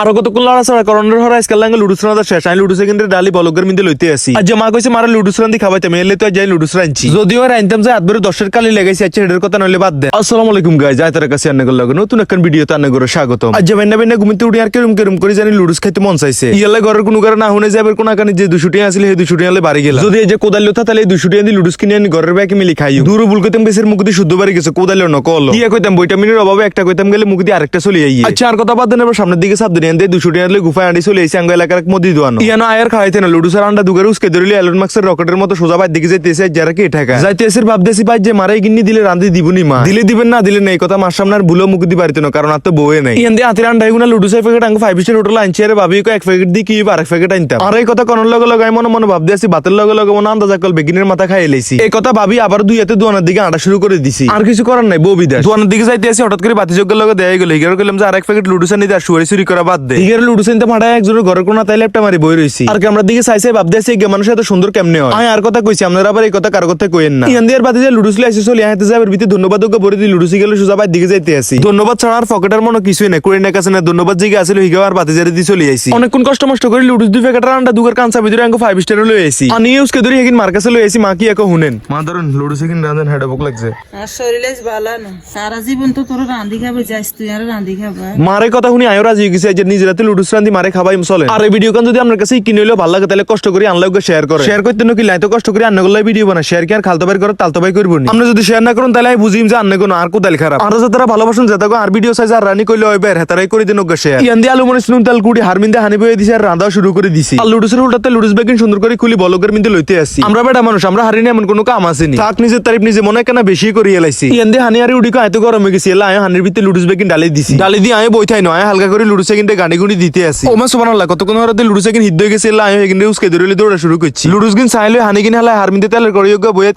আরও কতক্ষণ লড়াছড়া করণের হরা আজকাল লাগে লুডুস রান্দা শেষ। আমি লুডুস কিন্তু ডালি বলগের মিন্দে লইতে আসি। আজ মা কইছে মারা লুডুস রান্দি খাবাইতে মেলে তো যাই লুডুস রাঞ্চি যদিও রাইনতাম যে আদবের দশের কালি লেগেছে আচ্ছা হেডের কথা নইলে বাদ দে। আসসালামু আলাইকুম গাইজ আয় তার কাছে আন্নাগর লাগে। নতুন একটা ভিডিও তো আন্নাগর স্বাগতম। আজ বেন্না বেন্না ঘুমিতে উঠি আর কেরম কেরম করে জানি লুডুস খাইতে মন চাইছে। ইয়ালে ঘরের কোনো কারণে না হুনে যাবে কোন কানে যে দুশো টিয়া আসলে সেই দুশো টিয়া বাড়ি গেল যদি এই যে কোদাল থা তাহলে এই দুশো টিয়া দিয়ে লুডুস কিনে আনি ঘরের ব্যাগে মিলি খাই দূর ভুল কইতাম বেশের মুখ দিয়ে শুদ্ধ বাড়ি গেছে কোদাল নকল। ইয়া কইতাম ভিটামিনের অভাবে একটা কইতাম গেলে মুখ দিয়ে আরেকটা চলে আই আচ্ছা আর কথা বাদ দেন এবার সামনের দিকে সাপ দিন দিয়ে দুশো টিয়া দিয়ে গুফায় আনি চলে এসে আঙ্গ এলাকার এক মদি দোয়ানো ইয়ানো আয়ার খাইতে না লুডুসের আন্ডা দুগারে উসকে ধরিলে এলন মাক্সের রকেটের মতো সোজা বাইর দিকে যাইতেছে যারা কি ঠেকা যাইতেছে ভাবতেছি পাই যে মারাই গিন্নি দিলে রান্ধি দিবনি মা। দিলে দিবেন না দিলে নেই কথা মার সামনে আর ভুলো মুখ দি পারিত না কারণ আর তো বউয়ে নাই। ইয়ান দিয়ে আতির আন্ডা এগুনা লুডুসের প্যাকেট আঙ্গ ফাইভ স্টার হোটেল আনছি আরে ভাবি কো এক প্যাকেট দি কি আরেক প্যাকেট আনতাম আর এই কথা কোন লগে লগে মনে মনে ভাবতে আছি বাতের লগে লগে মনে আন্দাজা কল বেগিনের মাথা খাই এলাইছি এই কথা ভাবি আবার দুই হাতে দোয়ানের দিকে আটা শুরু করে দিছি। আর কিছু করার নাই বউ বিদাস। দোয়ানের দিকে যাইতে আসি হঠাৎ করে বাতি যোগ্যের লগে দেয়া গেল হিগার কইলাম যে আরেক প্যাকেট লুডুস আনি আর শুয়ারি চুরি করা বাদ দে। হিগার লুডুস আনতে মাঠা একজনের ঘরের কোনা তাই ল্যাপটা মারি বই রইছি। আর ক্যামেরার দিকে চাই চাই ভাবতে আছি গে মানুষ এত সুন্দর কেমনে হয়? আমি আর কথা কইছি আপনারা আবার এই কথা কার কথা কইেন না। ইয়ান দিয়ার বাদে যে লাইছে চলি আইতে যাবার ভিতরে ধন্যবাদ ওকে বলে দি লুডুসি গেল সোজা বাই দিকে যাইতে আসি ধন্যবাদ ছাড়া আর পকেটের মনে কিছুই নাই কুড়ি না কাছে না ধন্যবাদ জিগে আসলে হিগাও আর বাতি জারি দিয়ে চলে আইছি। অনেকক্ষণ কষ্ট মষ্ট করে লুডুস দুই প্যাকেট রান্না দুগার কাঁচা ভিতরে আঙ্গো ফাইভ স্টার লই আইছি। আমি ইউজকে ধরে হেকিন মার কাছে লই আইছি মা কি এক হুনেন? মা ধরুন লুডুস হেকিন রাঁধেন হেডা ভুক লাগছে। আর শরীরে ভালো না। সারা জীবন তো তোর রান্ধি খাবে যাইস তুই আর রান্ধি খাবা মারে কথা শুনি আয়ো রাজি গেছে যে নিজের হাতে লুডুস রান্ধি মারে খাবাই চলে আর এই ভিডিও কান যদি আপনার কাছে কিনে হইল ভালো লাগে তাহলে কষ্ট করে আনলাকে শেয়ার করে। শেয়ার করতে নাকি লাই তো কষ্ট করে আন্না করলে ভিডিও বানা শেয়ার কি আর খালতো বাই করে তালতো বাই করব আপনি যদি শেয়ার না করুন তাহলে আমি বুঝিম যে আন্না কোনো আর কোদাল খারাপ। আর যারা ভালোবাসুন যাতে আর ভিডিও সাইজ আর রানি করলে ওই বের। হেতারাই করে দিন ওকে শেয়ার ইয়ান দিয়ে আলু মনে শুনুন তাল কুড়ি হারমিন্দে হানি বয়ে দিছে আর রান্দাও শুরু করে দিছি। আর লুডুসের উল্টাতে লুডুস বেগিন সুন্দর করে খুলি বলকের মিন্দে লইতে আসি। আমরা বেটা মানুষ আমরা হারিনি এমন কোনো কাম আসেনি। থাক নিজের তারিফ নিজে মনে কেনা বেশি করে এলাইছি। ইয়ান দিয়ে হানি আর উড়িকে এত গরম হয়ে গেছি এলা আয় হানির ভিতরে লুডুস বেগিন ডালি দিছি। ডালি দিয়ে আয় বইথাই নয় হালকা করে লুডুস কিনতে গাড়ি গুড়ি দিতে আসি। ও মা সুবহানাল্লাহ কতক্ষণ হরে লুডুস হিদ্দ গেছে এলা এগিন উসকে ধরে দৌড়া শুরু করছি। লুডুস কিন চাইলে হানি হারমিন্দে তেলের বইয়ে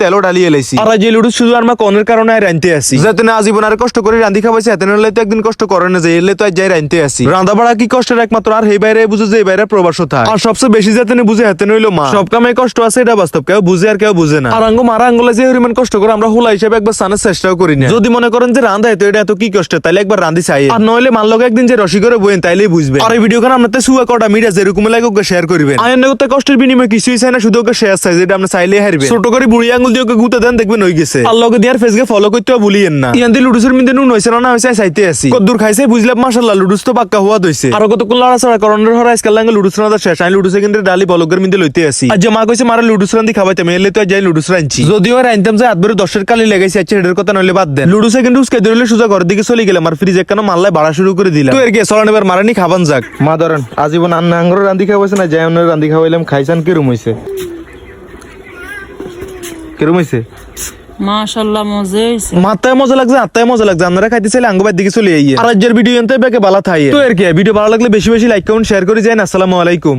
এলাইছি আর যে লুডুস শুধু আর মা কনের কারণে রানতে আসি। যাতে না আজীবন আর কষ্ট করে রান্ধি খাবাইছে এতে নলে তো একদিন কষ্ট করে না যে এলে তো আর যাই রানতে আসি। রান্ধা বাড়া কি কষ্টের একমাত্র? আর এই বাইরে বুঝে যে এই বাইরে প্রবাস থাকে। আর সবচেয়ে বেশি যাতে বুঝে হাতে নইলো মা। সব কামে কষ্ট আছে এটা বাস্তব। কেউ বুঝে আর কেউ বুঝে না। আর আঙ্গো মারা আঙ্গুলা যে পরিমাণ কষ্ট করে আমরা হুলা হিসেবে একবার সানের চেষ্টাও করি না। যদি মনে করেন যে রান্ধা এত এটা এত কি কষ্ট? তাহলে একবার রান্ধি চাই আর নইলে মান লোক একদিন যে রসি করে বইন তাইলেই বুঝবে আর এই ভিডিও খান আপনার সুয়া কটা মিডিয়া যেরকম লাগে ওকে শেয়ার করবেন। আয়ন করতে কষ্টের বিনিময়ে কিছুই চাই না শুধু ওকে শেয়ার চাই যেটা আপনি চাইলে হারবে ছোট করে বুড়ি আঙ্গুল দিয়ে ওকে গুতে দেন দেখবেন হয়ে গেছে। আর দিয়ার ফেসকে ফলো করতে ভুলিয়েন না। ইয়ান দিয়ে লুডুসের মিন্দে নুন হয়েছে না হয়েছে চাইতে আসি। কদ্দুর খাইছে বুঝলাম লুডুস তো পাক্কা হওয়া দইছে। আর করণের হরা আজকাল লাগে লুডুস রান্দা শেষ আমি লুডুসে কিন্তু ডালি মিন্দে লইতে আসি। আজ মা কইছে মারা লুডুস রান্দি খাবাইতে মেলে তো যাই লুডুস রাঞ্চি যদিও রাইনতাম যে আদবের দশের কালি লেগেছে আচ্ছা হেডের কথা নইলে বাদ দেন। লুডুসে কিন্তু উসকে ধরলে সোজা ঘরের দিকে চলে গেলাম আর ফ্রিজ একখানা মাল্লায় বাড়া শুরু করে দিলাম। তো এর কি মারানি খাবান যাক। মা ধরেন আজীবন আন্না আঙ্গুর রান্ধি খাওয়াইছে না যাই অন্য রান্ধি খাওয়াইলাম খাইছান কিরম হয়েছে কিরম হইছে? মাশাআল্লাহ মজা হয়েছে মাথায় মজা লাগছে আত্মায় মজা লাগছে। আপনারা খাইতে চাইলে দিকে চলে আইয়ে। আর আজকের ভিডিও এনতে বেকে বালা থাই তো এর কি ভিডিও ভালো লাগলে বেশি বেশি লাইক কমেন্ট শেয়ার করে যান আসসালামু আলাইকুম।